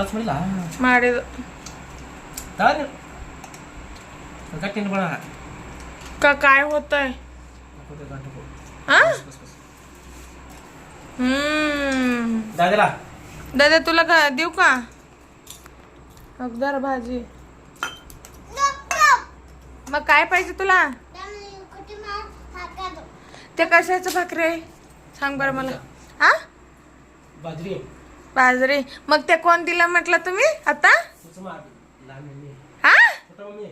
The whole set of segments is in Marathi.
ಅಷ್ಟು ಮಾಡಿಲ್ಲ ಮಾಡಿದ ತಾನು ಗಟ್ಟಿನ ಬಣ का काय होतंय हा हम्म दादाला दादा तुला का देऊ का अगदार भाजी मग काय पाहिजे तुला ते कशाचं भाकरी आहे सांग बरं मला हा बाजरी बाजरी. मग ते कोण दिलं म्हटलं तुम्ही? आता? हा? छोटा मम्मी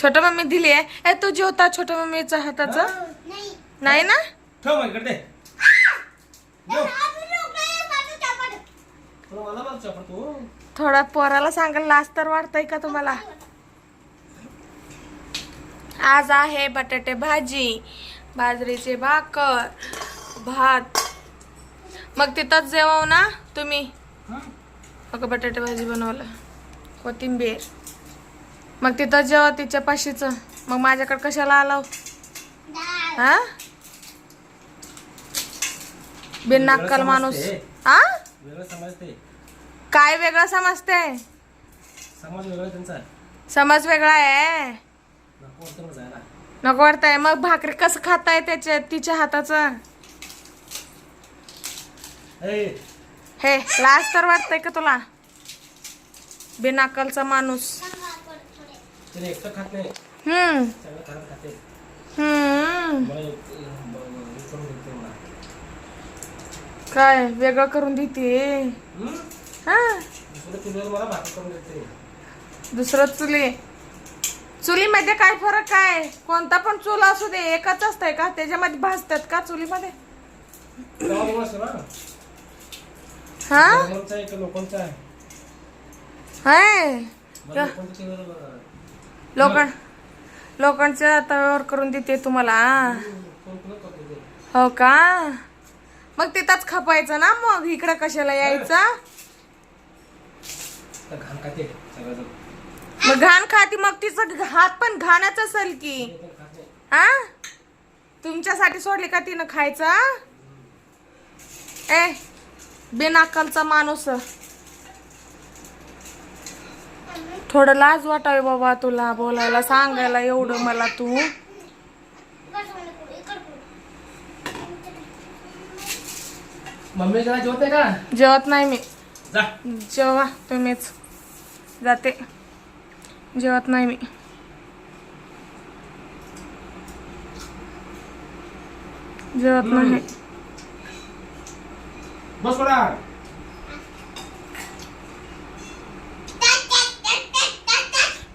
छोटा मम्मी दिली आहे. ए तू जेवता छोट्या मम्मीचा हाताचा. नाही ना? ठेव माझ्याकडे दे. देव. तुला मला मला चपड तू? थोडा पोराला सांगायला लाज तर वाटतंय का तुम्हाला? आज आहे बटाटे भाजी बाजरीचे भाकर भात मग तिथंच जेवव ना तुम्ही? मग बटाटे भाजी बनवलं कोथिंबीर. मग तिथं जेव्हा तिच्या पाशीच. मग माझ्याकडे कशाला आलाव? हा? बिननाक्कल माणूस. हा? वेगळं समजते. काय वेगळं समजते? समाज वेगळा त्यांचा. समज वेगळा आहे. नको वाटतंय. मग भाकरी कसं खाताय त्याच्या तिच्या हाताचं? हे लाज तर वाटतंय का तुला? बिनाकलचा माणूस. हम्म. हम्म. काय वेगळं करून देते? हा. दुसरं चुली. चुलीमध्ये काय फरक आहे कोणता पण चूल असू दे एकच असतंय का? त्याच्यामध्ये भाजतात का चुलीमध्ये तेव्हा तुम्हाला असं ना हा? लोकांचा आहे का लोकांचा. आहे हाय मला लोकांच्या चुलीवर बघा. लोक लोकांच्या तव्यावर करून देते तुम्हाला. करते ते? हो का? मग तिथंच खपायचं ना मग? इकडे कशाला यायचं? तर घाण खाते सगळं मग घाण खाती मग तिचं हात पण घाणच असेल की. ते खात. हा तुमच्यासाठी सोडली का तिनं खायचं? ए बिनाकलचा माणूस. थोडं लाज वाटावी बाबा तुला बोलायला सांगायला एवढं मला तू. मम्मी जेवते का? जेवत नाही मी. जा. जेवा तुम्हीच. जाते. जेवत नाही मी. जेवत नाही. बस थोडा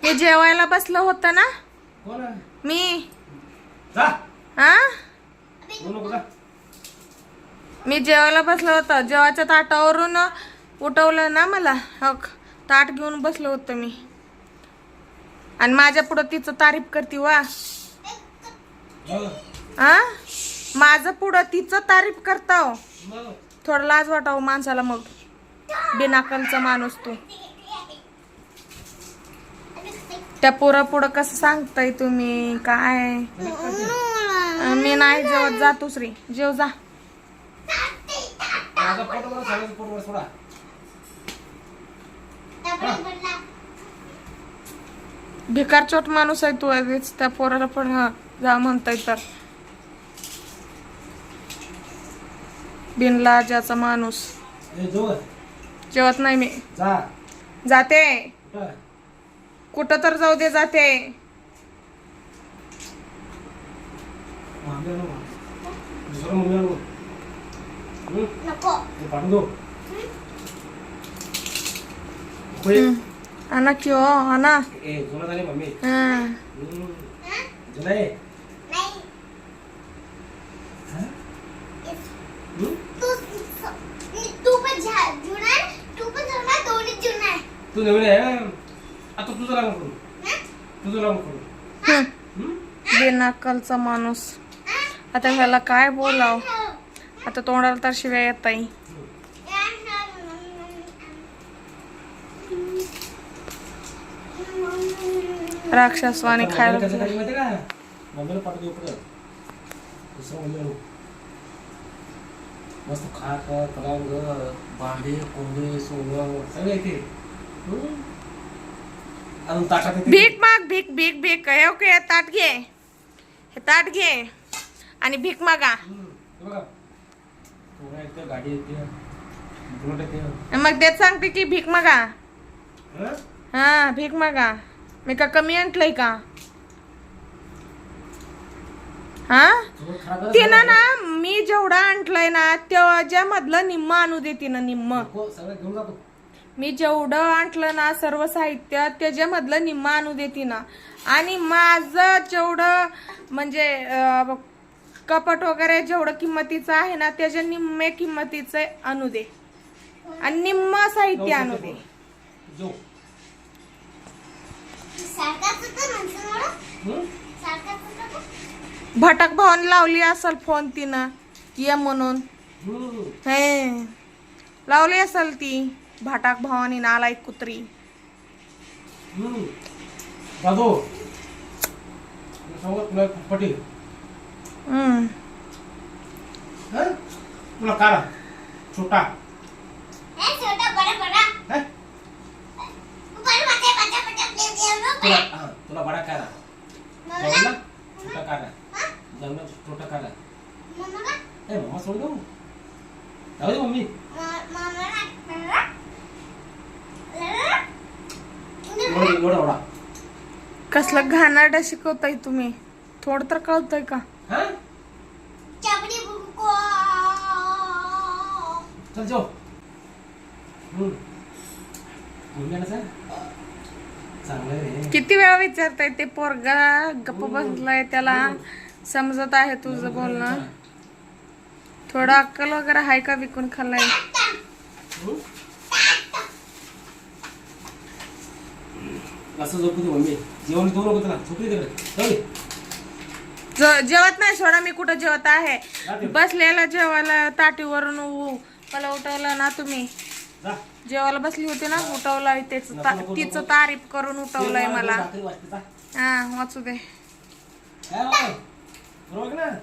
मी जेवायला बसलं होतं ना? मी. जा. हा? बोलू नको जा. मी जेवायला बसलं होतं. जेवायच्या ताटावरून उठवलं ना मला. हो ताट घेऊन बसलं होतं मी. आणि माझ्या पुढं तिचं तारीफ करते वा. हा? माझं पुढं तिचं तारीफ करतो बघ. थोडं लाज वाटावं माणसाला मग. बिनाकलचा माणूस तू. त्या पोरा पुढं कसं सांगताय तुम्ही? काय? मी नाही जेवत. जा दुसरी जेव जा. भिकार चोट माणूस आहे तू आधीच. त्या पोराला पण जा म्हणताय तर. बिनलाजाचा माणूस. जेवत नाही मी. जा. जाते. कुठं? तर जाऊ दे जाते. आणू. हे की हो आणा. हा. हम्म. जुना आहे हा? हम्म? तू नवीन आहे हा? आता तुझं लग्न करू. तुझं लग्न करू? बिनाकलचा माणूस. आता ह्याला काय बोलाव? आता तोंडाला तर शिव्या येत आहे राक्षसवाणी खायला माहिती का? मम्मीला दुसरं आणू मस्त खाट पलंग भांडे कोंबे सोनं सगळं येते. अजून ताटात येते. भीक माग भीक भीक भीक. हे ओके ताट घे. हे ताट घे. आणि भीक मागा. मग देत सांगते की भीक मागा. हं? भीक मागा. मी का कमी आणलंय का? हा. तिनं ना मी जेवढं आणलंय ना त्याच्या मधलं निम्म आणू दे तिनं निम्म. मी जेवढं आणलं ना सर्व साहित्य त्याच्यामधलं निम्म आणू दे तिनं आणि माझं जेवढं म्हणजे अं, कपट वगैरे जेवढं किंमतीचं आहे ना त्याच्या निम्मे किंमतीचं आणू दे. आणि निम्म साहित्य आणू दे? भटक भवन लावली असल फोन तिनं. ये म्हणून. हं. हे. लावली असल ती. भटाक भवानी नालाय कुत्री. हं. दादू. तुला सांगू का, तुला एक पटेल. हम्म. हं? तुला काढा छोटा. हे? हं? तुला बडा हा, जमला छोटा हा? जमला छोटा मम्मा? ए मम्मा सोड दो जाऊ दे मम्मी. मम्मा एवढा कसलं घाणारडा शिकवताय तुम्ही? थोडं तर कळतंय का? हा? चाबडी बुको. चल जाऊ. मम्मी आला सर चांगलं आहे रे. किती वेळा विचारताय ते पोरगा गप्प बसलाय त्याला? समजत आहे तुझं बोलणं. थोडं अक्कल वगैरे आहे का विकून खाल्लाय? असं झोपू दे मम्मी. जेवण देऊ नको त्याला झोपू दे तिकडे. ज- जेवत नाही सोडा मी कुठं जेवत आहे. बसलेला जेवायला ताटीवरून उ- मला उठवलं ना तुम्ही. जा. जेवायला बसली होती ना उठवलंय त्याच नको, नको, तिचं. तारीफ करून उठवलंय मला. भाकरी वाजते, जा. हा वाचू दे. काय बाबा? बरोबर आहे ना